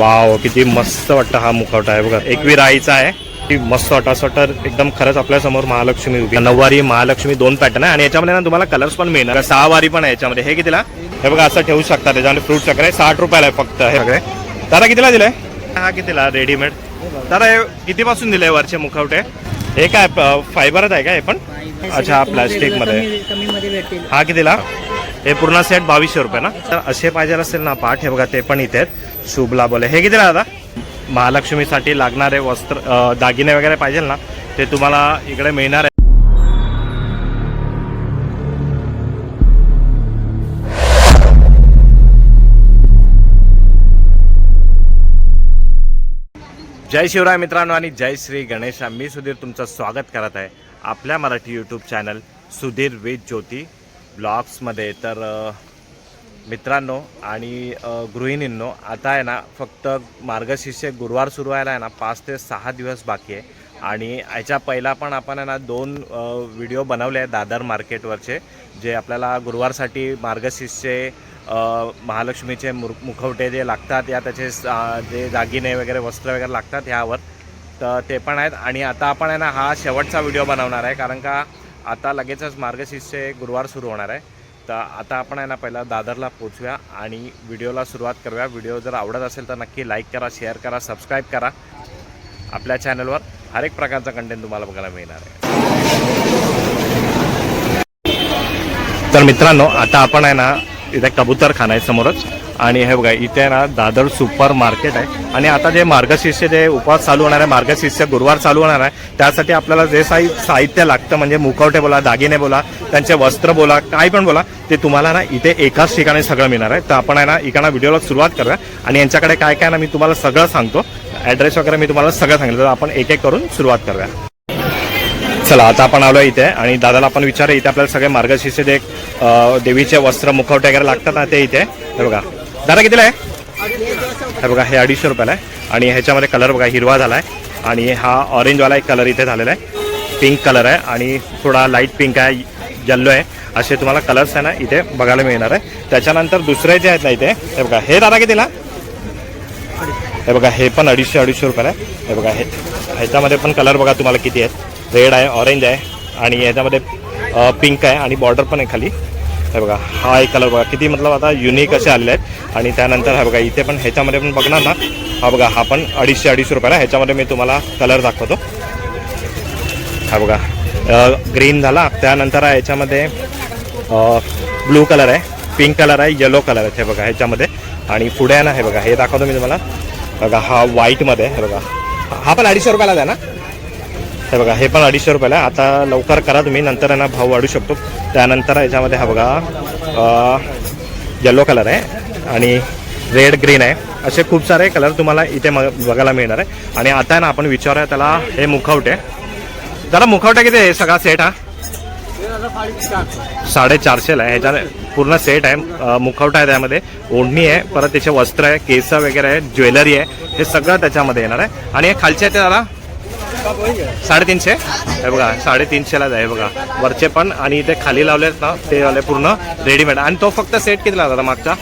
Wow किती मस्त वाटतं हा मुखवटा आहे बघा. एकवी राईचा आहे. मस्त वाटतं. असं वाटतं एकदम खरंच आपल्यासमोर महालक्ष्मी उभी. आहे. नऊवारी महालक्ष्मी दोन पॅटर्न आहे. आणि याच्यामध्ये ना तुम्हाला कलर्स पण मिळणार. सहा वारी पण आहे याच्यामध्ये. हे कितीला? हे बघा असं ठेवू शकता. त्याच्यामध्ये फ्रूट वगैरे साठ रुपयाला आहे फक्त. हे सगळे. दादा कितीला दिलंय? हा कितीला? रेडीमेड दादा हे कितीपासून दिलंय वरचे मुखवटे? हे काय फायबरच आहे का हे पण? अच्छा हा प्लास्टिकमध्ये. कमी मध्ये भेटतील हा कितीला? हे पूर्ण सेट बावीसशे रुपये ना? तर असे पाहिजे असेल ना पाठ. हे बघा ते पण इथे आहेत. शुभला बोले. हे कितीला दादा? महालक्ष्मीसाठी लागणारे वस्त्र दागिने वगैरे पाहिजे ना? ते तुम्हाला इकडे मिळणार आहे. जय शिवराय मित्रांनो आणि जय श्री गणेशा. मी सुधीर तुमचं स्वागत करत आहे आपल्या मराठी यूट्यूब चॅनल सुधीर वेद ज्योती ब्लॉग्समध्ये. तर मित्रांनो आणि गृहिणींनो आता आहे ना फक्त मार्गशीर्ष गुरुवार सुरू व्हायला आहे ना पाच ते सहा दिवस बाकी आहे. आणि याच्या पहिला पण आपण आहे ना दोन व्हिडिओ बनवले आहेत दादर मार्केटवरचे जे आपल्याला गुरुवारसाठी मार्गशीर्षचे महालक्ष्मीचे मुर मुखवटे जे लागतात या त्याचे जे दागिने वगैरे वस्त्र वगैरे लागतात ह्यावर तर ते पण आहेत. आणि आता आपण आहे ना हा शेवटचा व्हिडिओ बनवणार आहे कारण का आता लगेचच मार्गशीर्षचे गुरुवार सुरू होणार आहे. तर आता आपण आहे ना पहिला दादरला पोचूया आणि व्हिडिओला सुरुवात करूया. व्हिडिओ जर आवडत असेल तर नक्की लाईक करा शेअर करा सबस्क्राईब करा. आपल्या चॅनलवर हर एक प्रकारचा कंटेंट तुम्हाला बघायला मिळणार आहे. तर मित्रांनो आता आपण आहे ना इथे कबूतर खाना आहे समोरच. आणि हे बघा इथे ना दादर सुपर मार्केट आहे. आणि आता जे मार्गशीर्ष जे उपवास चालू होणार आहे मार्गशीर्ष गुरुवार चालू होणार आहे त्यासाठी आपल्याला जे साई साहित्य लागतं म्हणजे मुखवटे बोला दागिने बोला त्यांचे वस्त्र बोला काय पण बोला ते तुम्हाला ना इथे एकाच ठिकाणी सगळं मिळणार आहे. तर आपण आहे ना इकडनं व्हिडिओला सुरुवात करूया. आणि यांच्याकडे काय काय ना मी तुम्हाला सगळं सांगतो. ॲड्रेस वगैरे मी तुम्हाला सगळं सांगितलं तर आपण एक एक करून सुरुवात करूया. चला आता आपण आलो इथे. आणि दादाला आपण विचार इथे आपल्याला सगळे मार्गशीर्ष जे देवीचे वस्त्र मुखवटे वगैरे लागतात ना ते इथे. बघा. दादा कितीला आहे? हे बघा हे अडीचशे रुपयाला आहे. आणि ह्याच्यामध्ये कलर बघा हिरवा झाला आहे. आणि हा ऑरेंजवाला एक कलर इथे झालेला आहे. पिंक कलर आहे. आणि थोडा लाइट पिंक आहे येल्लो आहे. असे तुम्हाला कलर्स आहे ना इथे बघायला मिळणार आहे. त्याच्यानंतर दुसरे जे आहेत ना इथे हे बघा हे दादा कितीला? हे बघा हे पण अडीचशे अडीचशे रुपयाला आहे. हे बघा हे ह्याच्यामध्ये पण कलर बघा तुम्हाला किती आहेत. रेड आहे ऑरेंज आहे. आणि ह्याच्यामध्ये पिंक आहे. आणि बॉर्डर पण आहे खाली. हे बघा हा एक कलर बघा किती मतलब आता युनिक असे आलेले आहेत. आणि त्यानंतर हा बघा इथे पण ह्याच्यामध्ये पण बघणार ना हा बघा हा पण अडीचशे अडीचशे रुपयाला ह्याच्यामध्ये मी तुम्हाला कलर दाखवतो. हा बघा ग्रीन झाला. त्यानंतर आहे ह्याच्यामध्ये ब्लू कलर आहे पिंक कलर आहे येलो कलर आहे हे बघा ह्याच्यामध्ये. आणि पुढे आहे ना हे बघा हे दाखवतो मी तुम्हाला. बघा हा व्हाईटमध्ये आहे हे बघा. हा पण अडीचशे रुपयाला आहे ना? हे बघा हे पण अडीचशे रुपयाला आता लवकर करा तुम्ही नंतर आहे ना भाव वाढू शकतो. त्यानंतर याच्यामध्ये हा बघा येलो कलर आहे आणि रेड ग्रीन आहे. असे खूप सारे कलर तुम्हाला इथे म- बघायला मिळणार आहे. आणि आता आहे ना आपण विचारूया त्याला हे मुखवटे. जरा मुखवटा किती आहे? सगळा सेट हा? साडेचारशेला आहे. ह्याच्या पूर्ण सेट आहे. मुखवटा आहे त्यामध्ये. ओढणी आहे परत त्याचे वस्त्र आहे केस वगैरे आहे ज्वेलरी आहे. हे सगळं त्याच्यामध्ये येणार आहे. आणि हे खालचे आहे ते दादा? साडेतीनशे? हे बघा साडेतीनशेलाच आहे बघा. वरचे पण आणि इथे खाली लावलेत ना ते आले पूर्ण रेडीमेड आणि तो फक्त सेट कितीला दादा मागचा?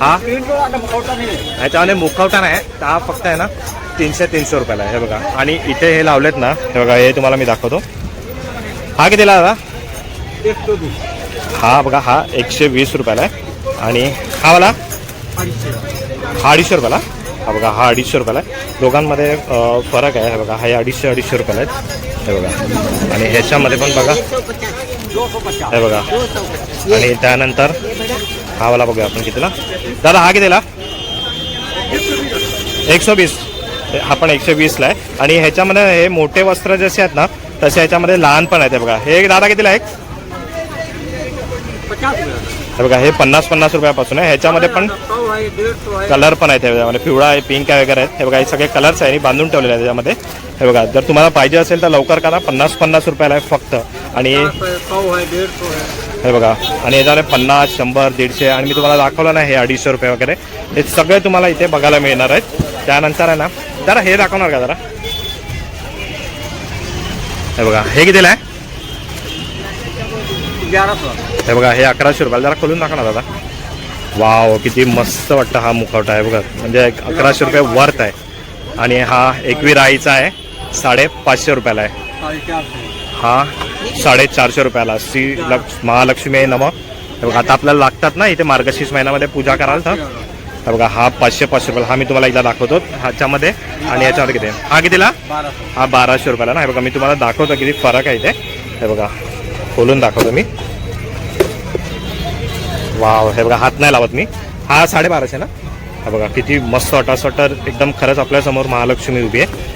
हा? ह्याच्यामध्ये मुखवटा नाही हा फक्त आहे ना तीनशे तीनशे रुपयाला आहे हे बघा. आणि इथे हे लावलेत ना हे बघा हे तुम्हाला मी दाखवतो. हा कितीला दादा? हा बघा हा एकशे वीस रुपयाला आहे. आणि हा वाला? हा अडीचशे रुपयाला? हा बघा हा अडीचशे रुपयाला आहे. दोघांमध्ये फरक आहे. हे बघा हा अडीचशे अडीचशे रुपयाला आहेत हे बघा. आणि ह्याच्यामध्ये पण बघा. हे बघा. आणि त्यानंतर हा वाला बघूया आपण कितीला. दादा हा कितीला? एकशे वीस. हा पण एकशे वीसला आहे. आणि ह्याच्यामध्ये हे मोठे वस्त्र जसे आहेत ना तसे ह्याच्यामध्ये लहान पण आहेत. बघा. हे दादा कितीला एक बघा हे पन्नास पन्नास रुपयापासून आहे. ह्याच्यामध्ये पण कलर पण आहेत त्याच्यामध्ये पिवळा आहे पिंक आहे वगैरे आहेत. हे बघा हे सगळे कलर्स आहे. बांधून ठेवलेले आहे त्याच्यामध्ये हे बघा जर तुम्हाला पाहिजे असेल तर लवकर करा. पन्नास पन्नास रुपयाला आहे फक्त. आणि हे बघा आणि याच्यामध्ये पन्नास शंभर दीडशे आणि मी तुम्हाला दाखवलं ना हे अडीचशे रुपये वगैरे. हे सगळे तुम्हाला इथे बघायला मिळणार आहेत. त्यानंतर आहे ना जरा हे दाखवणार का जरा? हे बघा हे कितीला आहे? हे बघा हे अकराशे रुपयाला जरा खोलून दाखवा ना दादा. वाव किती मस्त वाटतं हा मुखवटा आहे बघा. म्हणजे अकराशे रुपये वर्थ आहे. आणि हा एकवी राईचा आहे साडेपाचशे रुपयाला आहे. हा साडेचारशे रुपयाला. श्री लक्ष महालक्ष्मी आहे नम. हे बघा आता आपल्याला लागतात ना इथे मार्गशीर्ष महिन्यामध्ये पूजा कराल तर. हे बघा हा पाचशे पाचशे रुपयाला. हा मी तुम्हाला एकदा दाखवतो ह्याच्यामध्ये. आणि याच्यामध्ये किती? हा कितीला? हा बाराशे रुपयाला ना. हे बघा मी तुम्हाला दाखवतो किती फरक आहे इथे. हे बघा खोलून दाखवतो मी. वाव हे बघा हात नाही लावत मी. हा साडेबाराशे ना? हा बघा किती मस्त वाटा स्वेटर. एकदम खरंच आपल्यासमोर महालक्ष्मी उभी आहे.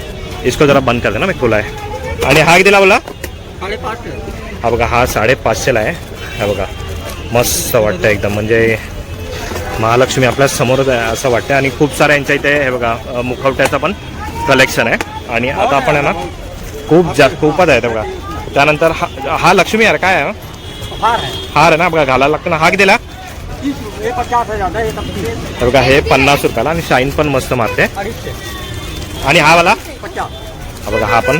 इसको जरा बंद करते ना मी खोला आहे. आणि हा कितीला बोला हा बघा हा साडेपाचशेला आहे. हा बघा मस्त वाटतं एकदम. म्हणजे महालक्ष्मी आपल्या समोरच आहे असं वाटतं आणि खूप साऱ्या यांच्या इथे हे बघा मुखवट्याचं पण कलेक्शन आहे. आणि आता आपण आहे ना खूप जा खूपच आहे ते बघा. त्यानंतर हा हा लक्ष्मी आहे काय आहे हा? हार है हार आहे ना बघा घालायला लागतं ना. हा कितीला तीस पचास है ज़्यादा ये सब हे बघा हे पन्नास रुपयाला आणि शाईन पण मस्त मारते. आणि हा वाला? पचास. हा बघा हा पण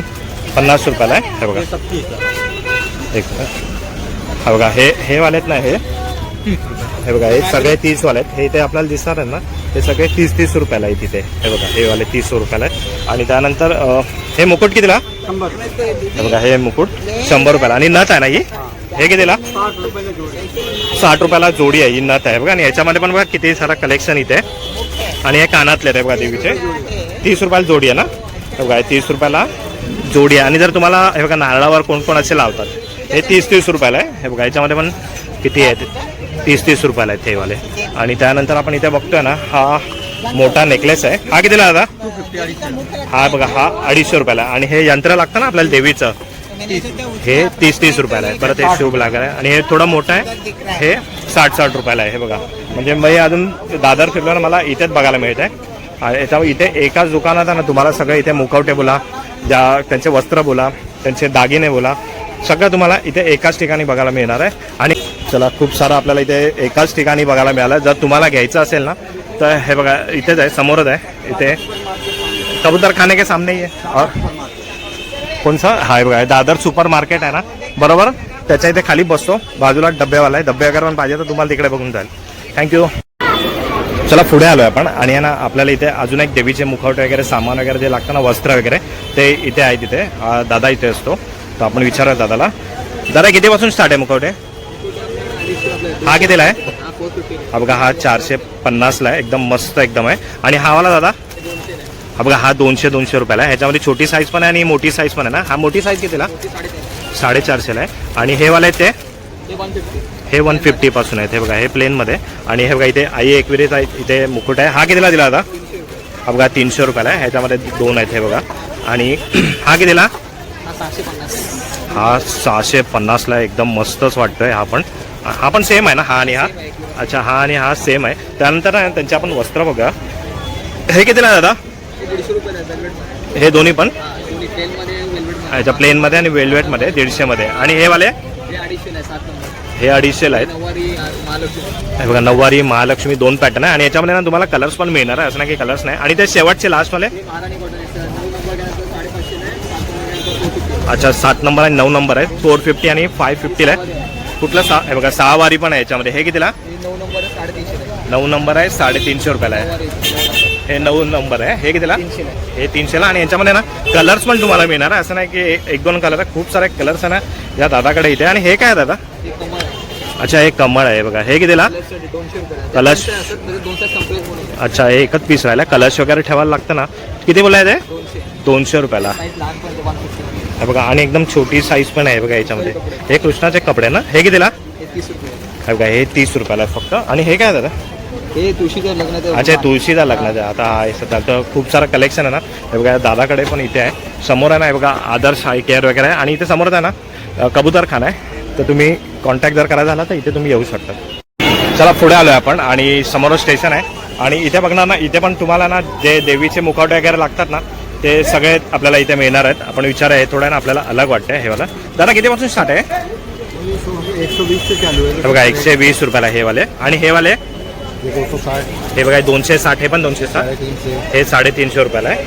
पन्नास रुपयाला आहे. हे बघा. ये सब तीस है एक मिनिट. हा बघा हे हे वालेत ना हे? हे बघा हे सगळे तीस वाले आहेत. हे इथे आपल्याला दिसणार आहेत ना? हे सगळे तीस तीस रुपयाला आहे तिथे हे बघा हे वाले तीस रुपयाला आहे आणि त्यानंतर हे मुकुट कितीला? हे बघा हे मुकुट शंभर रुपयाला. आणि नथ आहे ना ही? हे कितीला? साठ रुपयाला जोडी आहे. ही नथ आहे. बघा आणि याच्यामध्ये पण बघा किती सारा कलेक्शन इथे. आहे. आणि हे कानातले आहेत बघा देवीचे. तीस रुपयाला जोडी आहे ना? हे बघा तीस रुपयाला जोडी आहे. आणि जर तुम्हाला हे बघा नारळावर कोण कोण असे लावतात हे तीस तीस रुपयाला आहे. हे बघा याच्यामध्ये पण किती आहेत? तीस तीस रुपयाला आहेत तेवाले आणि त्यानंतर आपण इथे बघतोय ना हा मोठा नेकलेस आहे. हा कितीला दादा? हा बघा हा अडीचशे रुपयाला आणि हे यंत्र लागतं ना आपल्याला देवीचं. हे तीस तीस रुपयाला आहे. परत हे शुभ लागला आहे. आणि हे थोडं मोठं आहे. हे साठ साठ रुपयाला आहे हे बघा. म्हणजे मी अजून दादर फिरल्यावर मला इथेच बघायला मिळत आहे आणि याच्यावर इथे एकाच दुकानात आहे ना तुम्हाला सगळं इथे मुखवटे बोला ज्या त्यांचे वस्त्र बोला त्यांचे दागिने बोला सगळं तुम्हाला इथे एकाच ठिकाणी बघायला मिळणार आहे. आणि चला खूप सारं आपल्याला इथे एकाच ठिकाणी बघायला मिळालं. जर तुम्हाला घ्यायचं असेल ना तर हे बघा इथेच आहे समोरच आहे. इथे कबूतर खाने के सामने ही आहे और कोणचा हाय बघा दादर सुपर मार्केट आहे ना? बरोबर? त्याच्या इथे खाली बसतो. बाजूला डब्यावाला आहे. डबे वगैरे पण पाहिजे तर तुम्हाला तिकडे बघून जाईल. थँक्यू चला पुढे आलोय आपण. आणि आहे ना आपल्याला इथे अजून एक देवीचे मुखवटे वगैरे सामान वगैरे जे लागतं ना वस्त्र वगैरे ते इथे आहे तिथे. दादा इथे असतो. तर आपण विचारूया दादाला. दादा कितीपासून स्टार्ट आहे मुखवटे? हा कितीला आहे? हा बघा हा चारशे पन्नासला आहे. एकदम मस्त एकदम आहे. आणि हा वाला दादा? हा बघा हा दोनशे दोनशे रुपयाला आहे. ह्याच्यामध्ये छोटी साईज पण आहे आणि मोठी साईज पण आहे ना? हा मोठी साईज कितीला? साडेचारशेला आहे. आणि हे वाला आहे ते? हे वन फिफ्टी पासून आहेत. हे बघा हे प्लेनमध्ये आणि हे बघा इथे आई एकविरीचा इथे मुकुट आहे. हा कितीला दिला दादा? हा बघा तीनशे रुपयाला आहे. ह्याच्यामध्ये दोन आहेत हे बघा. आणि हा कितीला? हा सहाशे पन्नासला आहे. एकदम मस्तच वाटतोय हा पण. हा पण सेम आहे ना हा आणि हा. अच्छा हा आणि हा सेम आहे. त्यानंतर ना त्यांचे आपण वस्त्र बघा हे कितीला ना दादा? हे दोन्ही पण? अच्छा प्लेनमध्ये आणि वेल्वेटमध्ये दीडशेमध्ये. आणि हे वाले? हे अडीचशेला आहेत. हे बघा नऊवारी महालक्ष्मी दोन पॅटर्न आहे. आणि याच्यामध्ये ना तुम्हाला कलर्स पण मिळणार आहे. असं नाही की कलर्स नाही. आणि ते शेवटचे लास्टवाले अच्छा सात नंबर आणि नऊ नंबर आहे फोर फिफ्टी आणि फाय फिफ्टीला आहे. कुठलं सहा हे बघा सहा वारी पण आहे याच्यामध्ये. हे कितीला? नऊ नंबर आहे साडेतीनशे रुपयाला आहे. हे नऊ नंबर आहे. हे कितीला? हे तीनशेला आणि याच्यामध्ये ना कलर्स पण तुम्हाला मिळणार आहे. असं नाही की एक- एक दोन कलर आहे. खूप सारे कलर्स आहे ना या दादाकडे इथे. आणि हे काय आहे दादा? अच्छा हे कमळ आहे बघा. हे कितीला? कलश अच्छा हे एकच पीस राहिला. कलश वगैरे ठेवायला लागतं ना. किती बोलाय ते? दोनशे. रुपयाला. हे बघा आणि एकदम छोटी साईज पण आहे बघा याच्यामध्ये. हे कृष्णाचे कपडे ना? हे कितीला? हे बघा हे तीस रुपयाला आहे फक्त. आणि हे काय आहे दादा? हे तुळशीच्या लग्नाचं अच्छा तुळशीचा लग्नाचा. आता हा सध्या तर खूप सारं कलेक्शन आहे ना. हे बघा दादाकडे पण इथे आहे. समोर आहे ना हे बघा आदर्श आय केअर वगैरे आहे. आणि इथे समोरच आहे ना अ, कबूतर खाना आहे. तर तुम्ही कॉन्टॅक्ट जर करायचा झाला तर इथे तुम्ही येऊ शकता. चला पुढे आलोय आपण. आणि समोर स्टेशन आहे. आणि इथे बघणार ना इथे पण तुम्हाला ना जे देवीचे मुखवटे वगैरे लागतात ना ते सगळे आपल्याला इथे मिळणार आहेत. आपण विचार आहे थोडं ना आपल्याला अलग वाटतंय हे वाला. दादा कितीपासून स्टार्ट आहे? एकशे वीस चालू आहे हे बघा एकशे वीस रुपयाला हे वाले. आणि हे वाले? साठ हे बघा दोनशे साठ हे पण दोनशे साठ. साढ़े हे साडेतीनशे रुपयाला आहे.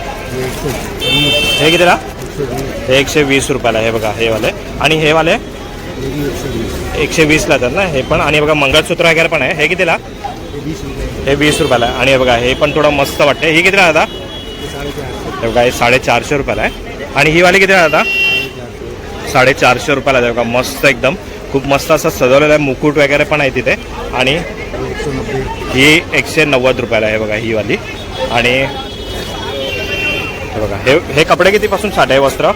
हे कितीला? हे एकशे वीस रुपयाला हे बघा हे वाले. आणि हे वाले? एकशे वीसला तर ना हे पण. आणि बघा मंगळसूत्र वगैरे पण आहे. हे कितीला? हे वीस रुपयाला आहे. आणि हे बघा हे पण थोडं मस्त वाटतंय. हे किती दादा? चार हे बघा हे साडेचारशे रुपयाला आहे. आणि ही वाली किती आता? साडेचारशे रुपयाला आहे. बघा मस्त एकदम. खूप मस्त असं सजवलेलं आहे. मुकुट वगैरे पण आहे तिथे. आणि ही एकशे नव्वद रुपयाला आहे बघा ही वाली. आणि बघा हे हे कपडे कितीपासून साठ आहे? वस्त्र?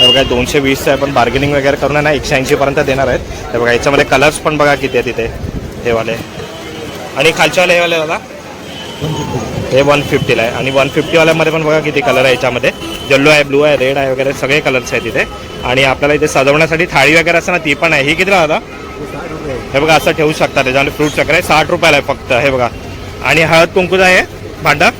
हे बघा दोनशे वीसचं आहे. पण बार्गेनिंग वगैरे करून आहे ना एकशे ऐंशीपर्यंत देणार आहेत. हे बघा याच्यामध्ये कलर्स पण बघा किती आहे तिथे हे वाले. आणि खालच्यावाले हे वाले दादा? हे वन फिफ्टीला आहे. आणि वन फिफ्टीवाल्यामध्ये पण बघा किती कलर आहे याच्यामध्ये. येल्लो आहे ब्लू आहे रेड आहे वगैरे सगळे कलर्स आहेत तिथे आणि आपल्याला इथे सजवण्यासाठी थाळी वगैरे असं ना ती पण आहे. ही किती दादा हे बघा असं ठेवू शकता त्याच्यामध्ये फ्रूट वगैरे साठ रुपयाला आहे फक्त हे बघा. आणि हळद कुंकूचं आहे भांडा.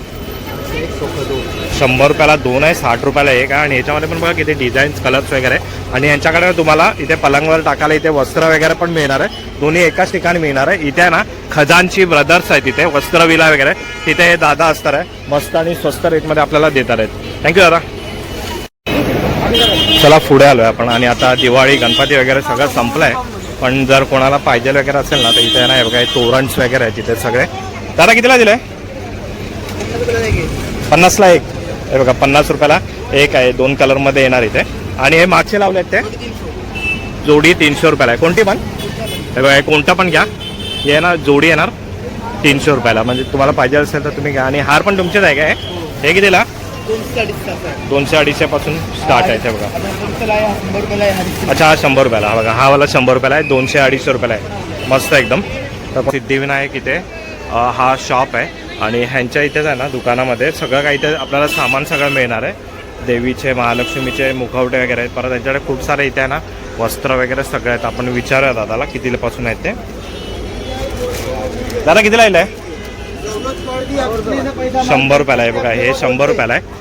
शंभर रुपयाला दोन आहे साठ रुपयाला एक आहे. आणि याच्यामध्ये पण बघा किती डिझाईन्स कलर्स वगैरे. आणि यांच्याकडे तुम्हाला इथे पलंगवर टाकायला इथे वस्त्र वगैरे पण मिळणार आहे. दोन्ही एकाच ठिकाणी मिळणार आहे. इथे ना खजानची ब्रदर्स आहे तिथे वस्त्रविला वगैरे. तिथे हे दादा असणार आहे. मस्त आणि स्वस्त रेटमध्ये आपल्याला देणार आहेत. थँक्यू दादा. चला पुढे आलोय आपण. आणि आता दिवाळी गणपती वगैरे सगळं संपलंय. पण जर कोणाला पाहिजे वगैरे असेल ना तर इथे ना हे बघा तोरणस वगैरे आहे तिथे सगळे. दादा कितीला दिले पन्नासला एक. हे बघा पन्नास रुपयाला एक आहे दोन कलरमध्ये येणार इथे. आणि हे मागचे लावले आहेत ते? जोडी तीनशे रुपयाला आहे. कोणती पण? हे बघा कोणता पण घ्या. हे आहे ना जोडी येणार तीनशे रुपयाला. म्हणजे तुम्हाला पाहिजे असेल तर तुम्ही घ्या. आणि हार पण तुमचेच आहे काय हे? कितीला? दोनशे अडीचशे पासून स्टार्ट आहे ते बघा. अच्छा हा शंभर रुपयाला. हा बघा हा वाला शंभर रुपयाला आहे. दोनशे अडीचशे रुपयाला आहे. मस्त एकदम. तर सिद्धिविनायक इथे हा शॉप आहे. आणि ह्यांच्या इथेच आहे ना दुकानामध्ये. सगळं काही इथे आपल्याला सामान सगळं मिळणार आहे. देवीचे महालक्ष्मीचे मुखवटे वगैरे आहेत. परत त्यांच्याकडे खूप सारे इथे आहे ना वस्त्र वगैरे सगळे आहेत. आपण विचारूया दादाला कितीपासून आहेत ते. दादा कितीला येईल आहे? शंभर रुपयाला आहे बघा. हे शंभर रुपयाला आहे.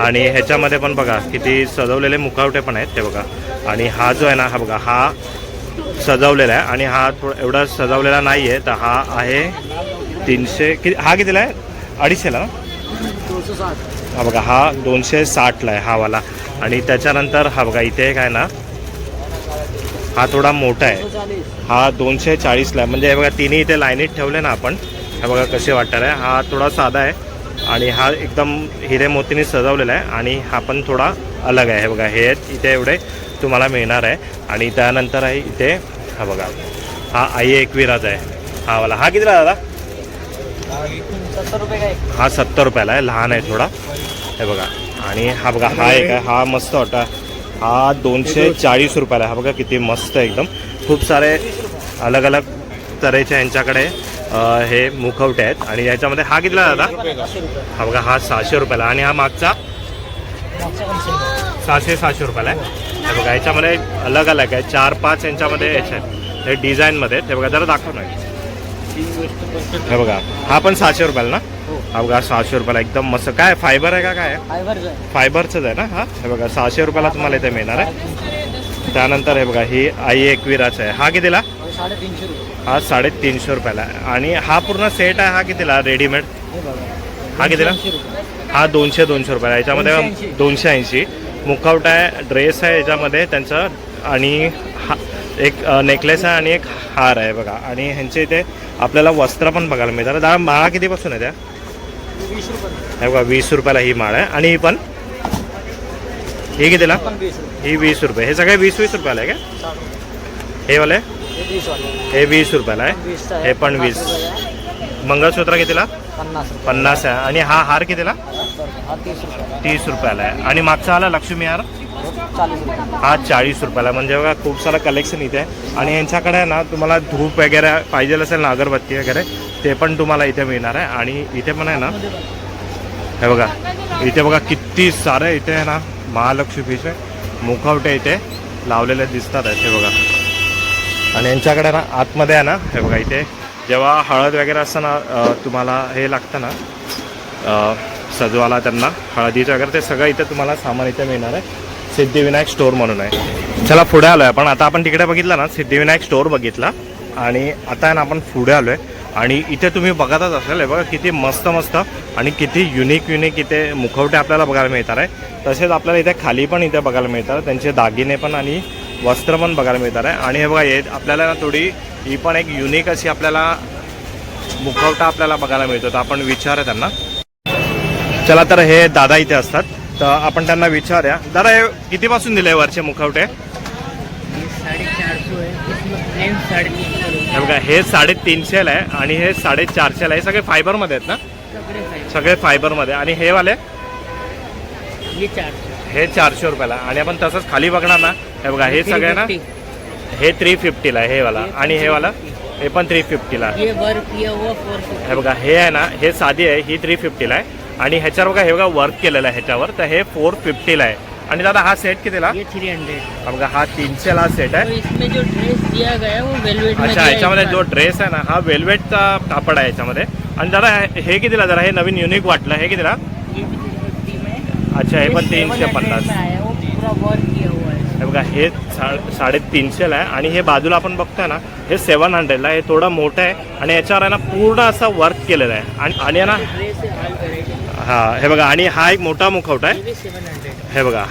आणि ह्याच्यामध्ये पण बघा किती सजवलेले मुखवटे पण आहेत ते बघा. आणि हा जो आहे ना हा बघा हा सजवलेला आहे. आणि हा थोडा एवढा सजवलेला नाही आहे तर हा आहे तीनशे किती हा कितीला आहे? अडीचशेला ना? हा बघा हा दोनशे साठला आहे हा वाला. आणि त्याच्यानंतर हा बघा इथे एक आहे ना हा थोडा मोठा आहे. हा दोनशे चाळीसला आहे. म्हणजे हे बघा तिन्ही इथे लाईनीत ठेवले ना आपण हे बघा कसे वाटणार आहे. हा थोडा साधा आहे आणि हा एकदम हिरे मोतीने सजवलेला आहे आणि हा पण थोडा अलग आहे. हे बघा हे इथे एवढे तुम्हाला मिळणार आहे. आणि त्यानंतर आहे इथे हा बघा हा आई एकविराज आहे. हा वाला. हा कितीला दादा? हा सत्तर रुपयाला आहे लहान आहे थोडा. हे बघा. आणि हा बघा हा एक आहे हा मस्त वाटा. हा दोनशे चाळीस रुपयाला आहे. हा बघा किती मस्त आहे एकदम. खूप सारे अलग अलग तऱ्हेचे यांच्याकडे हे मुखवटे आहेत. आणि याच्यामध्ये हा कितीला दादा? हा बघा हा सहाशे रुपयाला आणि हा मागचा? सहाशे सहाशे रुपयाला आहे. हे बघा याच्यामध्ये अलग अलग आहे. चार पाच यांच्यामध्ये याच्या आहेत. हे डिझाईनमध्ये ते बघा जरा दाखव नाही हे बघा हा पण सहाशे रुपयाला ना? हा. बघा सहाशे रुपयाला एकदम मस्त. काय फायबर आहे का काय? फायबरचंच आहे. ना? हा? हे बघा सहाशे रुपयाला तुम्हाला इथे मिळणार आहे. त्यानंतर हे बघा ही आई एकविराचा आहे. हा कितीला? रुपये. हा साडेतीनशे रुपयाला आणि हा पूर्ण सेट आहे हा कितीला? रेडीमेड हा कितीला? हा दोनशे दोनशे रुपयाला याच्यामध्ये दोनशे ऐंशी. मुखवटा आहे ड्रेस आहे याच्यामध्ये त्यांचं. आणि हा एक नेकलेस आहे आणि एक हार आहे बघा. आणि ह्यांचे इथे आपल्याला वस्त्र पण बघायला मिळतात. दादा माळा कितीपासून आहे त्या? हे बघा वीस रुपयाला ही माळ आहे. आणि ही पण? ही कितीला? ही वीस रुपये. हे सगळे वीस वीस रुपयाला आहे का? हे वाले? हे वीस रुपयाला आहे. हे पण वीस. मंगळसूत्र कितीला? पन्नास आहे. आणि हा हार कितीला? हा तीस रुपये तीस रुपयाला आहे. आणि मागचा आला लक्ष्मी हार? हा चाळीस रुपयाला. म्हणजे बघा खूप सारं कलेक्शन इथे आहे. आणि यांच्याकडे आहे ना तुम्हाला धूप वगैरे पाहिजे असेल ना अगरबत्ती वगैरे ते पण तुम्हाला इथे मिळणार आहे. आणि इथे पण आहे ना हे बघा इथे बघा किती सारे इथे आहे ना महालक्ष्मी महालक्ष्मीचे मुखवटे इथे लावलेले दिसतात आहेत हे बघा. आणि यांच्याकडे ना आतमध्ये आहे ना हे बघा इथे जेव्हा हळद वगैरे असतं ना तुम्हाला हे लागतं ना सजवाला त्यांना हळदीचं वगैरे ते सगळं इथे तुम्हाला सामान इथे मिळणार आहे. सिद्धिविनायक स्टोअर म्हणून आहे. चला पुढे आलोय आपण. आता आपण तिकडे बघितलं ना सिद्धिविनायक स्टोअर बघितला. आणि आता आहे ना आपण पुढे आलोय. आणि इथे तुम्ही बघतच असाल हे बघा किती मस्त मस्त आणि किती युनिक युनिक इथे मुखवटे आपल्याला बघायला मिळतात आहे. तसेच आपल्याला इथे खाली पण इथे बघायला मिळतात. त्यांचे दागिने पण आणि वस्त्र पण बघायला मिळतात आहे. आणि हे बघा हे आपल्याला ना थोडी ही पण एक युनिक अशी आपल्याला मुखवटा आपल्याला बघायला मिळतो. तर आपण आहे त्यांना. चला तर हे दादा इथे असतात. तर आपण त्यांना विचारूया. दादा हे कितीपासून दिले वरचे मुखवटे? है बघा हे साडेतीनशेला आहे आणि हे साडेचारशेला आहे. हे सगळे फायबरमध्ये आहेत ना? सगळे फायबरमध्ये. आणि हे वाले? हे चारशे रुपयाला. आणि आपण तसंच खाली बघणार ना? हे बघा हे सगळे ना? हे थ्री फिफ्टीला आहे हे वाला. आणि हे वाला? हे पण थ्री फिफ्टीला हे बघा हे आहे ना? हे साधी आहे ही थ्री फिफ्टीला आहे. आणि ह्याच्यावर बघा हे बघा वर्क केलेलं आहे ह्याच्यावर. तर हे फोर फिफ्टीला आहे. आणि दादा हा सेट कितीला? ये थ्री हंड्रेड बघा हा तीनशेला सेट तो आहे. इसमें जो ड्रेस दिया गया है वो वेलवेट अच्छा है जो ड्रेस आहे ना हा वेल्वेटचा कापड आहे ह्याच्यामध्ये. आणि दादा हे- कितीला जरा हे नवीन युनिक वाटलं. हे कितीला? ये भी 350 में। अच्छा हे पण तीनशे 700 पन्नास है. बघा हे साडेतीनशेला आहे. आणि हे बाजूला आपण बघतोय ना हे सेवन हंड्रेडला हे थोडं मोठं आहे. आणि याच्यावर आहे ना पूर्ण असं वर्क केलेलं आहे. आणि ना है हा बघा आणि हा एक मोठा मुखवटा आहे. हे बघा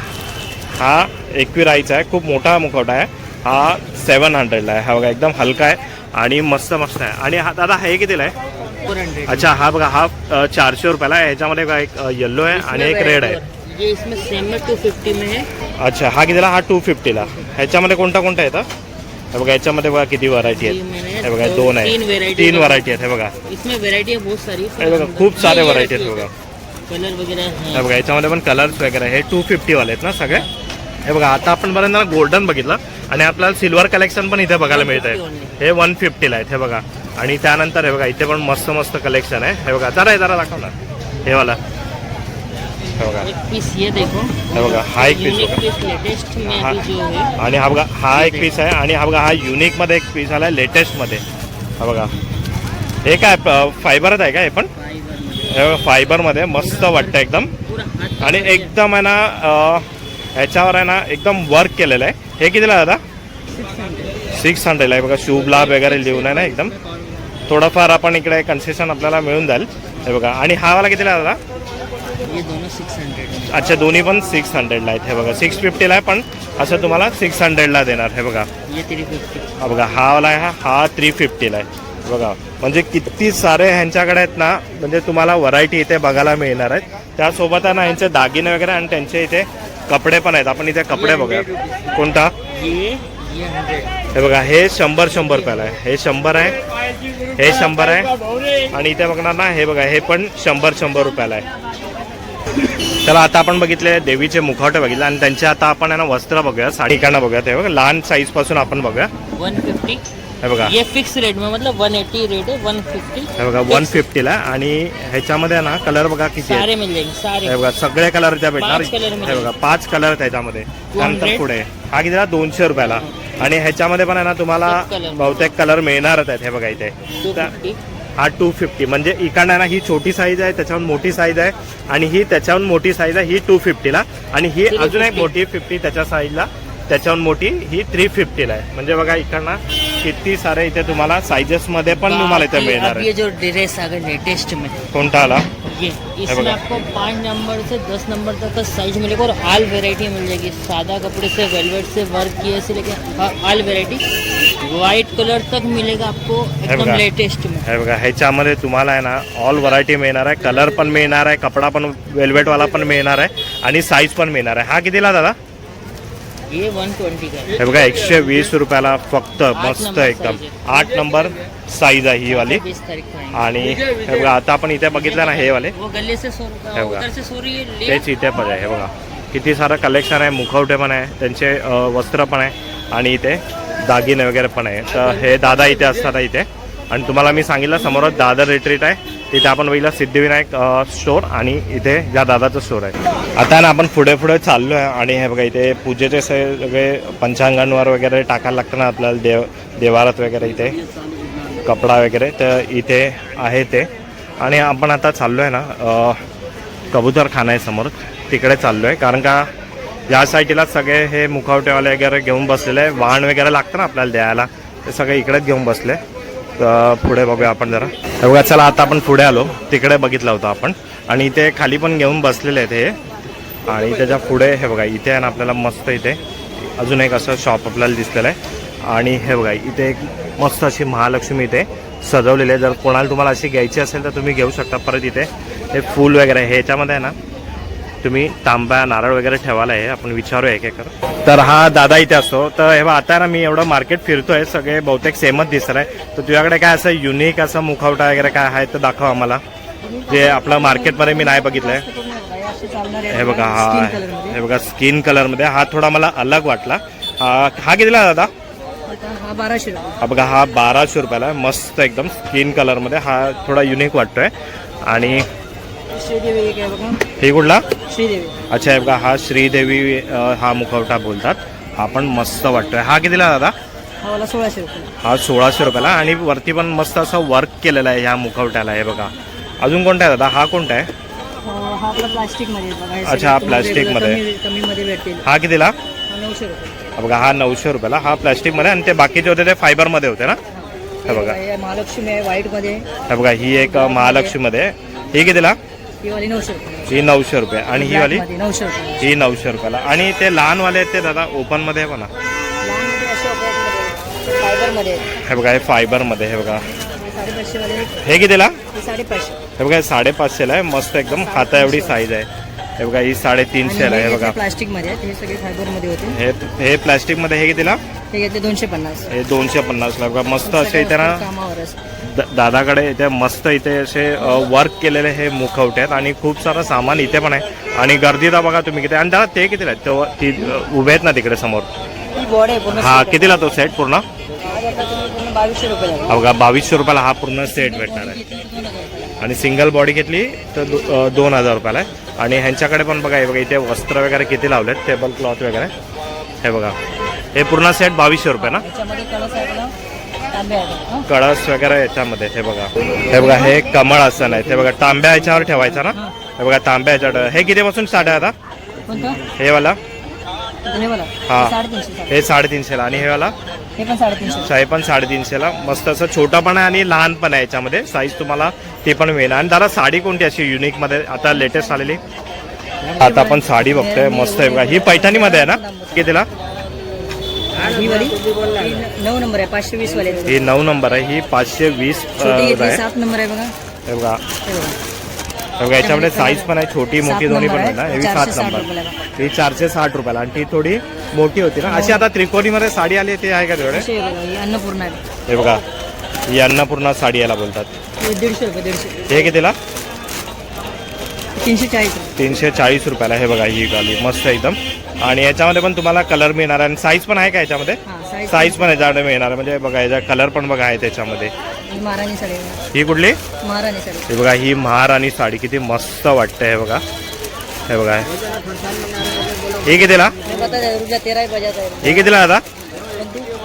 हा एकविराईचा आहे खूप मोठा मुखवटा आहे. हा सेवन हंड्रेडला आहे. हा बघा एकदम हलका आहे आणि मस्त मस्त आहे. आणि हा दादा हे कितीला आहे? अच्छा हा बघा हा चारशे रुपयाला आहे. ह्याच्यामध्ये बघा एक येल्लो आहे आणि एक रेड आहे. ये इसमें सेम में टू फिफ्टी में है अच्छा हा कितीला? हा टू फिफ्टीला ह्याच्यामध्ये कोणता कोणता येतं? हे बघा याच्यामध्ये बघा किती व्हरायटी आहेत. हे बघा दोन आहे. तीन व्हरायटी आहेत हे बघा. है बघा खूप सारे व्हरायटी आहेत। बघा. कलर वगैरह हे है बघा याच्यामध्ये पण कलर्स वगैरे हे टू फिफ्टीवाले आहेत ना सगळे? हे बघा आता आपण बऱ्याच गोल्डन बघितलं. आणि आपल्याला सिल्वर कलेक्शन पण इथे बघायला मिळत आहे हे वन फिफ्टीला आहेत हे बघा. आणि त्यानंतर हे बघा इथे पण मस्त मस्त कलेक्शन आहे. हे बघा जरा जरा दाखव ना. हे वाला. हे बघा. एक पीस ये देखो. हे बघा हा एक पीस लेटेस्ट में हाँ। जो है आणि हा बघा हा एक पीस आहे. आणि हा बघा हा युनिकमध्ये एक पीस आलाय लेटेस्टमध्ये. हा बघा. हे काय फायबरच आहे का हे पण? फाइबर में हे बघा फायबरमध्ये मस्त वाटतं एकदम. आणि एकदम आहे ना ह्याच्यावर आहे ना एकदम वर्क केलेलं आहे. हे कितीला दादा? सिक्स हंड्रेड सिक्स हंड्रेड आहे. बघा शुभ लाभ वगैरे लिहून आहे ना एकदम. थोडंफार आपण इकडे कन्सेशन आपल्याला मिळून जाईल. हे बघा आणि हा वाला कितीला दादा? अच्छा दोन्ही पण सिक्स हंड्रेडला आहेत. हे बघा सिक्स फिफ्टीला आहे पण असं तुम्हाला सिक्स हंड्रेडला देणार. हे बघा. हा बघा हा वाला आहे हा हा थ्री फिफ्टीला आहे. बघा म्हणजे किती सारे ह्यांच्याकडे आहेत ना म्हणजे तुम्हाला व्हरायटी इथे बघायला मिळणार आहेत. त्यासोबत आहे ना ह्यांचे दागिने वगैरे आणि त्यांचे इथे कपडे पण आहेत. आपण इथे कपडे बघूया. कोणता? हे बघा हे शंभर शंभर रुपयाला आहे. हे शंभर आहे. हे शंभर आहे. आणि इथे बघणार ना हे बघा हे पण शंभर शंभर रुपयाला आहे. चला आता आपण बघितले देवीचे मुखवटे बघितले. आणि त्यांचे आता आपण आहे ना वस्त्र बघूया साडी काढणं बघूया. ते बघा लहान साईजपासून आपण बघूया. वन फिफ्टी बघा. ये फिक्स रेट में मतलब वन एट्टी रेट है वन फिफ्टी हे बघा वन फिफ्टीला आणि ह्याच्यामध्ये ना कलर बघा किती सारे मिल हे बघा सगळे कलर त्या भेटणार. पाच color मिळेल. हे बघा पाच कलर आहेत त्याच्यामध्ये 200. पुढे. हा कितीला? दोनशे रुपयाला. आणि ह्याच्यामध्ये पण आहे ना तुम्हाला color. बहुतेक कलर मिळणारच आहेत हे बघा इथे. टू त्या- फिफ्टी हा टू फिफ्टी म्हणजे इकडनं ना ही छोटी साईज आहे त्याच्याहून मोठी साईज आहे. आणि ही त्याच्याहून मोठी साईज आहे ही टू फिफ्टीला आणि ही 350. अजून एक मोठी फिफ्टी त्याच्या साईजला त्याच्याहून मोठी ही थ्री फिफ्टीला आहे. म्हणजे बघा इकडनं किती सारे इथे तुम्हाला साईजेस मध्ये पण तुम्हाला इथे मिळणार आहे जो ड्रेस गया लेटेस्ट में कोणता आला? ये इसमें. आपको पाँच नंबर से दस नंबर तक का साइज मिलेगा और ऑल वेराइटी मिल जाएगी। सादा कपड़े से वेलवेट से वर्क किए से लेके ऑल वेराइटी वाइट कलर तक मिलेगा आपको एकदम. लेटेस्ट में। हे बघा ह्याच्यामध्ये तुम्हाला आहे ना ऑल व्हरायटी मिळणार आहे. कलर पण मिळणार आहे कपडा पण वेल्वेटवाला पण मिळणार आहे आणि साईज पण मिळणार आहे. हा कितीला दादा? वन ट्वेंटी है बघा एकशे वीस रुपयाला फक्त मस्त एकदम. आठ नंबर साईज आहे ही वाली. आणि हे बघा आता आपण इथे बघितलं ना हे वाले. है बघा. है ले तेच इथे पण आहे हे बघा. किती सारं कलेक्शन आहे मुखवटे पण आहे त्यांचे वस्त्र पण आहे आणि इथे दागिने वगैरे पण आहे. तर हे दादा इथे असतात इथे. आणि तुम्हाला मी सांगितलं समोरच दादर रिट्रीट आहे. तिथे आपण बघितलं सिद्धिविनायक स्टोर आणि इथे या दादाचं स्टोर आहे. आता ना आपण पुढे पुढे चाललो आहे आणि हे बघा इथे पूजेचे सगळे पंचांगांवर वगैरे टाकायला लागतं ना आपल्याला देव देवारात वगैरे इथे कपडा वगैरे तर इथे आहे ते. आणि आपण आता चाललो आहे ना अ, कबूतर खाना आहे समोर तिकडे चाललो आहे कारण का या साईडला सगळे हे मुखवटेवाले वगैरे घेऊन बसलेले आहे वाहन वगैरे लागतं ना आपल्याला द्यायला ते सगळे इकडेच घेऊन बसले. तर पुढे बघूया आपण जरा. बघा चला आता आपण पुढे आलो. तिकडे बघितलं होतं आपण. आणि इथे खाली पण घेऊन बसलेले आहेत हे. आणि त्याच्या पुढे हे बघा इथे आहे ना आपल्याला मस्त इथे. अजून एक असं शॉप आपल्याला दिसलेलं आहे. आणि हे बघा इथे एक मस्त अशी महालक्ष्मी इथे सजवलेली आहे. जर कोणाला तुम्हाला अशी घ्यायची असेल तर तुम्ही घेऊ शकता परत इथे. हे फूल वगैरे आहे. ह्याच्यामध्ये आहे ना तुम्ही तांबा नारळ वगैरे ठेवायला आहे. आपण विचारूया एक एकर. तर हा दादा इथे असतो. तर हे बघा, आता ना मी एवढं मार्केट फिरतोय. सगळे बहुतेक सेमच दिसत आहे. तर तुझ्याकडे काय असं युनिक असं मुखवटा वगैरे काय आहे तर दाखव आम्हाला. जे आपलं मार्केटमध्ये मी नाही बघितलंय. हे बघा हा हे बघा स्किन कलरमध्ये हा थोडा मला अलग वाटला. हा हा कितीला दादा? हा बाराशे हा बघा हा बाराशे रुपयाला आहे. मस्त एकदम स्किन कलरमध्ये हा थोडा युनिक वाटतोय. आणि श्रीदेवी एक आहे बघा. हे कुठला? श्रीदेवी. अच्छा हे बघा हा श्रीदेवी अ, हा मुखवटा बोलतात. हा पण मस्त वाटतोय. हा कितीला दादा? हा वाला सोळाशे रुपये. हा सोळाशे रुपयाला. आणि वरती पण मस्त असं वर्क केलेलं आहे ह्या मुखवट्याला हे बघा. अजून कोणता आहे दादा? हा कोणता आहे? हा आपला प्लास्टिकमध्ये आहे बघा. हे अच्छा, हा तुम्हाला मध्ये. कमी मध्ये भेटतील हा कितीला? हा नऊशे रुपये. हा बघा हा नऊशे रुपयाला. हा प्लॅस्टिकमध्ये आणि ते बाकीचे होते ते फायबरमध्ये होते ना? हे. बघा. हे महालक्ष्मी आहे व्हाईटमध्ये. हे बघा ही एक महालक्ष्मीमध्ये. आहे. ही कितीला? ही वाली नऊशे रुपये. ही नऊशे रुपये. आणि ही वाली? मध्ये नऊशे रुपये. ही नऊशे रुपयाला. आणि ते लहानवाले आहेत ते दादा ओपनमध्ये आहे बघा. लहानमध्ये असे फायबरमध्ये हे बघा हे फायबरमध्ये हे बघा. हे कितीला? हे साडेपाचशे. हे बघा हे साडेपाचशेला आहे. मस्त एकदम हाता एवढी साईज आहे. हे बघा ही साडेतीनशेला आहे हे बघा. प्लास्टिकमध्ये आहेत हे सगळे फायबरमध्ये होते. हे हे प्लॅस्टिकमध्ये हे कितीला? हे घेतले दोनशे पन्नास. हे दोनशे पन्नासला. बघा मस्त असे इथे ना दादाकडे इथे मस्त इथे असे वर्क केलेले हे मुखवटे आहेत आणि खूप सारं सामान इथे पण आहे. आणि गर्दीला बघा तुम्ही किती आणि दादा ते कितीला आहेत? तो उभे आहेत ना तिकडे समोर? ही कितीला तो सेट पूर्ण. हा बघा बावीसशे रुपयाला हा पूर्ण सेट भेटणार आहे. आणि सिंगल बॉडी घेतली तर दो- दोन हजार रुपयाला आहे. आणि ह्यांच्याकडे पण बघा हे बघा इथे वस्त्र वगैरे किती लावलेत टेबल क्लॉथ वगैरे. हे बघा हे पूर्ण सेट बावीसशे रुपये ना? कळस वगैरे याच्यामध्ये हे बघा. हे बघा हे कमळ आसन आहे हे बघा तांब्या ह्याच्यावर ठेवायचा ना? हे बघा तांब्या ह्याच्यावर हे कितीपासून आहे आता हे? वाला? हे हा. साडेतीनशे साडे- साडेतीनशेला. आणि हे वाला? हे पण साडेतीनशे साडेतीनशेला. मस्त असं छोटा पण आहे आणि लहान पण आहे याच्यामध्ये. साईज तुम्हाला ते पण मिळणार आणि दादा साडी कोणती अशी युनिकमध्ये? आता लेटेस्ट आलेली. आता आपण साडी बघतोय. मस्त आहे बघा. ही पैठणीमध्ये आहे ना? कितीला? ही वाली? नऊ नंबर आहे पाचशे वीस वाले ही नऊ नंबर आहे ही पाचशे वीस सात नंबर आहे बघा. हे बघा. याच्यामध्ये साईज पण आहे छोटी मोठी दोन्ही पण आहे ना. हे सात नंबर. ही चारशे साठ रुपयाला. आणि ती थोडी मोठी होती ना. अशी आता त्रिकोणीमध्ये साडी आली ते आहे का तेवढे ही अन्नपूर्णा हे बघा ही अन्नपूर्णा साडी याला बोलतात. हे दीडशे रुपये दीडशे. हे कितीला? तीनशे चाळीस. तीनशे चाळीस रुपयाला. हे बघा ही गाली. मस्त एकदम. आणि याच्यामध्ये पण तुम्हाला कलर मिळणार आहे. आणि साईज पण आहे का याच्यामध्ये? हा साईज पण याच्यामध्ये मिळणार. म्हणजे बघा याचा कलर पण बघा आहे त्याच्यामध्ये. ही महाराणी साडी. आहे. ही कुठली? महाराणी साडी. हे बघा ही महाराणी साडी. किती मस्त वाटते हे बघा. हे बघा. ही कितीला? हे कितीला दादा?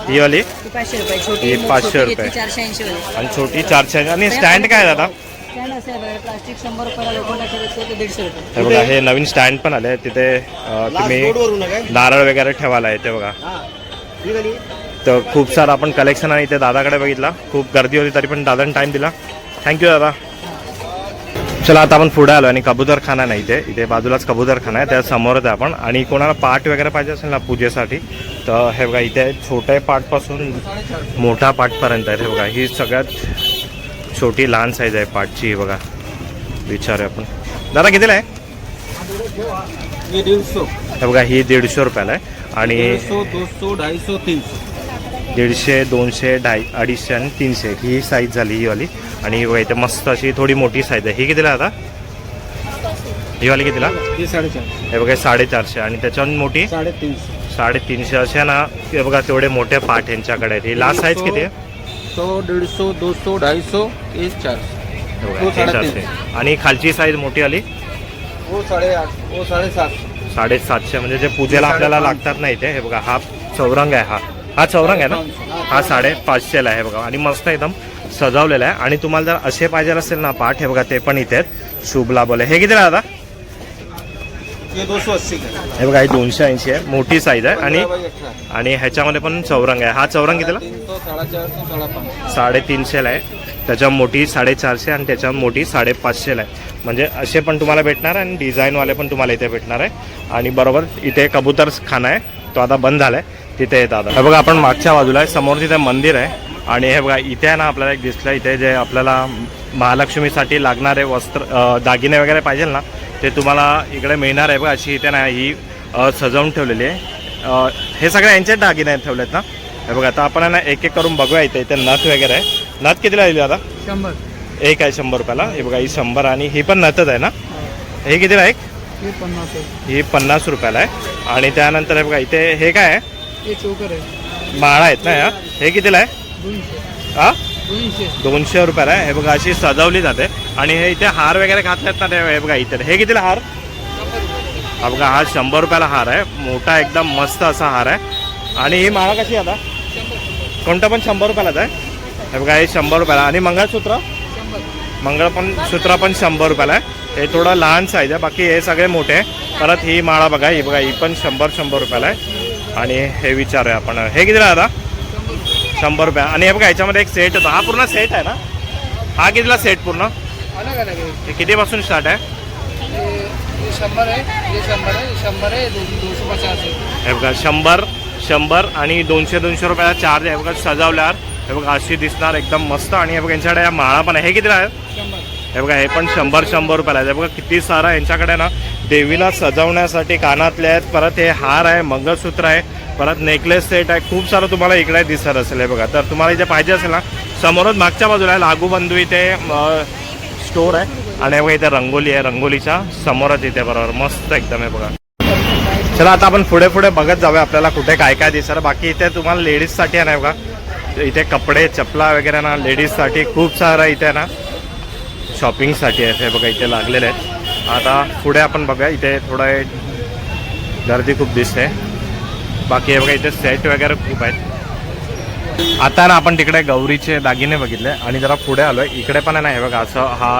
ही वाली? पाचशे रुपये. छोटी मोठी 500 घेतली रुपये. आणि छोटी चारशे आणि स्टँड काय दादा स्टँड असे आहे बघा, प्लास्टिक शंभर रुपयाला लोखंडाचे देतो ते दीडशे रुपये. हे बघा हे नवीन स्टँड पण आले तिथे अं, तुम्ही नारळ वगैरे ठेवायला आहे ते बघा. तर खूप सारं आपण कलेक्शन आणि इथे दादाकडे बघितला. खूप गर्दी होती तरी पण दादाने टाइम दिला. थँक्यू दादा. चला आता आपण पुढे आलो आणि कबूतर खाना नाही इथे. इथे बाजूलाच कबूतर खाना आहे त्या समोरच आहे आपण. आणि कोणाला पाट वगैरे पाहिजे असेल ना पूजेसाठी तर हे बघा इथे छोट्या पाटपासून मोठा पाटपर्यंत आहे हे बघा ही सगळ्यात छोटी लहान साईज आहे पाटची ही बघा. विचार आपण. दादा कितीला आहे? हे बघा ही दीडशे रुपयाला आहे. आणि दीडशे दोनशे ढाई अडीचशे आणि तीनशे. ही साईज झाली ही वाली. आणि ही बघा इथे मस्त अशी थोडी मोठी साईज आहे. ही कितीला आता? ही वाली कितीला? हे बघा साडेचारशे. आणि त्याच्याहून मोठी? साढ़े तीन सौ साडेतीनशे. अशा ना हे बघा तेवढे मोठे पाठ यांच्याकडे आहेत. ही लास्ट साईज किती आहे? सौ डेढ़ सौ दो सौ ढाई सौ हे बघा, हो, हे. चारशे. आणि खालची साईज मोठी आली? वो साढ़े आठ वो साढ़े सात सौ साडेसातशे म्हणजे जे पूजेला आपल्याला लागतात ना इथे हे बघा हा चौरंग आहे हा. हा चौरंग आहे ना? हा साडे पाचशेला आहे बघा. आणि मस्त एकदम सजवलेला आहे. आणि तुम्हाला जर असे पाहिजे असेल ना पाठ हे बघा ते पण इथे आहेत. शुभ लाभले हे किती दादा? हे बघा हे दोनशे ऐंशी आहे. मोठी साईज आहे. आणि आणि ह्याच्यामध्ये पण चौरंग आहे. हा चौरंग कितीला? साडेतीनशेला आहे. त्याच्या मोठी साडेचारशे आणि त्याच्या मोठी साडेपाचशेला आहे. म्हणजे असे पण तुम्हाला भेटणार आणि डिझाईनवाले पण तुम्हाला इथे भेटणार आहे. आणि बरोबर इथे कबूतर खाना आहे. तो आता बंद झालाय. तिथे येतात हे बघा आपण मागच्या बाजूला आहे. समोर तिथे मंदिर आहे. आणि हे बघा इथे आहे ना आपल्याला एक दिसलं इथे जे आपल्याला महालक्ष्मीसाठी लागणारे वस्त्र दागिने वगैरे पाहिजे ना ते तुम्हाला इकडे मिळणार आहे बघा अशी इथे ना ही सजवून ठेवलेली आहे. हे सगळे यांचे दागिने ठेवलेत ना? हे बघा आता आपण ना एक एक करून बघूया इथे इथे नथ वगैरे आहे. नथ कितीला दिली आता? शंभर. एक आहे शंभर रुपयाला. हे बघा ही शंभर आणि ही पण नथच आहे ना? हे कितीला आहे एक? हे पन्नास ही पन्नास रुपयाला आहे. आणि त्यानंतर हे बघा इथे हे काय आहे. माळा आहेत ना या? हे कितीला आहे? हा? दोनशे. रुपयाला आहे. हे बघा अशी सजवली जाते. आणि हे इथे हार वगैरे घातलेत ना ते हे बघा इथे. हे कितीला हार? हा बघा हा शंभर रुपयाला हार आहे. मोठा एकदम मस्त असा हार आहे. आणि ही माळा कशी आहे आता? कोणता पण शंभर रुपयालाच आहे. हे बघा हे शंभर रुपयाला. आणि मंगळसूत्र? मंगळ पण सूत्र पण शंभर रुपयाला आहे. हे थोडं लहान साईज आहे. बाकी हे सगळे मोठे आहे. परत ही माळा बघा ही बघा ही पण शंभर शंभर रुपयाला आहे. आणि हे विचारूया आपण. हे कितीला आहे आता? शंभर रुपये. आणि हे बघा याच्यामध्ये एक सेट होता. हा पूर्ण सेट आहे ना? हा कितीला सेट पूर्ण? अलग अलग आहे. हे कितीपासून स्टार्ट आहे? हे हे शंभर आहे हे शंभर आहे शंभर आहे दो दोनशे पचास आहे. हे बघा शंभर शंभर आणि दोनशे दोनशे रुपयाला चार्ज आहे. हे बघा सजवल्यावर. हे बघा अशी दिसणार एकदम मस्त. आणि हे बघा यांच्याकडे या माळा पण आहे. हे कितीला आहे? शंभर. हे बघा हे पण शंभर शंभर रुपयाला आहे. हे बघा किती सारा यांच्याकडे ना देवीला सजवण्यासाठी कानातले आहेत. परत हे हार आहे मंगळसूत्र आहे. परत नेकलेस सेट आहे. खूप सारं तुम्हाला इकडे दिसत असेल हे बघा. तर तुम्हाला इथे पाहिजे असेल ना समोरच मागच्या बाजूला आहे लागूबंधू इथे स्टोर आहे. आणि हे बघा इथे रंगोली आहे रंगोलीच्या समोरच इथे बरोबर. मस्त एकदम आहे बघा. चला आता आपण पुढे पुढे बघत जाऊया आपल्याला कुठे काय काय दिसणार बाकी इथे तुम्हाला लेडीजसाठी आहे ना बघा. इथे कपडे चपला वगैरे ना लेडीजसाठी खूप सारं इथे आहे ना शॉपिंगसाठी आहे हे बघा इथे लागलेले आहेत. आता पुढे आपण बघा इथे थोडं गर्दी खूप दिसते. बाकी हे बघा इथे सेट वगैरे खूप आहेत. आता ना आपण तिकडे गौरीचे दागिने बघितले आणि जरा पुढे आलोय. इकडे पण आहे ना हे बघा असं हा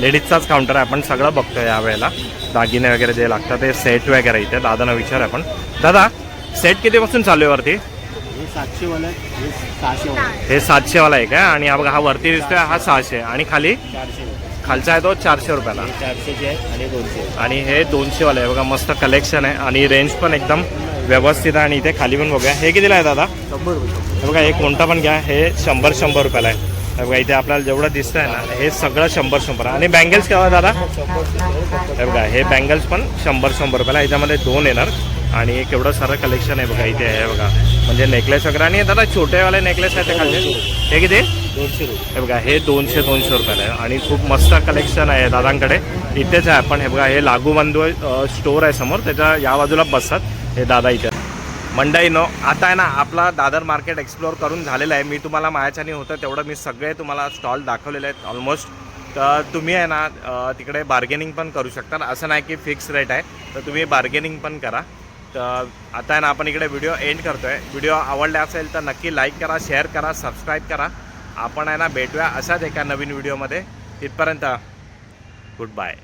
लेडीजचाच काउंटर आहे. आपण सगळं बघतोय यावेळेला दागिने वगैरे जे लागतात ते सेट वगैरे इथे. दादांना विचार आपण. दादा सेट कितीपासून चालू आहे वरती? हे सातशे वाला आहे. आहे आहे का? आणि हा बघा हा वरती दिसतोय हा सहाशे. आणि खाली? खालचा आहे तो चारशे रुपयाला. चारशेचे आहे आणि दोनशे आणि हे दोनशे वाले आहे. बघा मस्त कलेक्शन आहे. आणि रेंज पण एकदम व्यवस्थित आहे. आणि इथे खाली पण बघूया. हे कितीला आहे दादा? शंभर रुपये. बघा हे कोणता पण घ्या. हे शंभर शंभर रुपयाला आहे. हे बघा इथे आपल्याला जेवढं दिसतं आहे ना हे सगळं शंभर शंभर आणि बँगल्स केव्हा दादा? हे बघा हे बँगल्स पण शंभर शंभर रुपयाला ह्याच्यामध्ये दोन येणार. आणि केवढं सारं कलेक्शन आहे बघा इथे हे बघा. म्हणजे नेकलेस वगैरे. आणि दादा छोटेवाले नेकलेस आहेत ते खाली हे किती? दोनशे रुपये. हे बघा हे दोनशे दोनशे रुपयाला आहे. आणि खूप मस्त कलेक्शन आहे दादांकडे. इथेच आहे आपण. हे बघा हे लागू बंधू स्टोर आहे समोर. त्याच्या या बाजूला बसतात. हे दादा इथे. मंडई नो आता आहे ना आपला दादर मार्केट एक्सप्लोअर करून झालेलं आहे. मी तुम्हाला मायाच्याने होतं तेवढं मी सगळे तुम्हाला स्टॉल दाखवलेले आहेत ऑलमोस्ट तर तुम्ही आहे ना तिकडे बार्गेनिंग पण करू शकता. असं नाही की फिक्स रेट आहे. तर तुम्ही बार्गेनिंग पण करा. तर आता आहे ना आपण इकडे व्हिडिओ एंड करतो आहे व्हिडिओ आवडला असेल तर नक्की लाईक करा शेअर करा सबस्क्राईब करा. आपण आहे ना भेटूया असाच एका नवीन व्हिडिओमध्ये. तिथपर्यंत गुड बाय.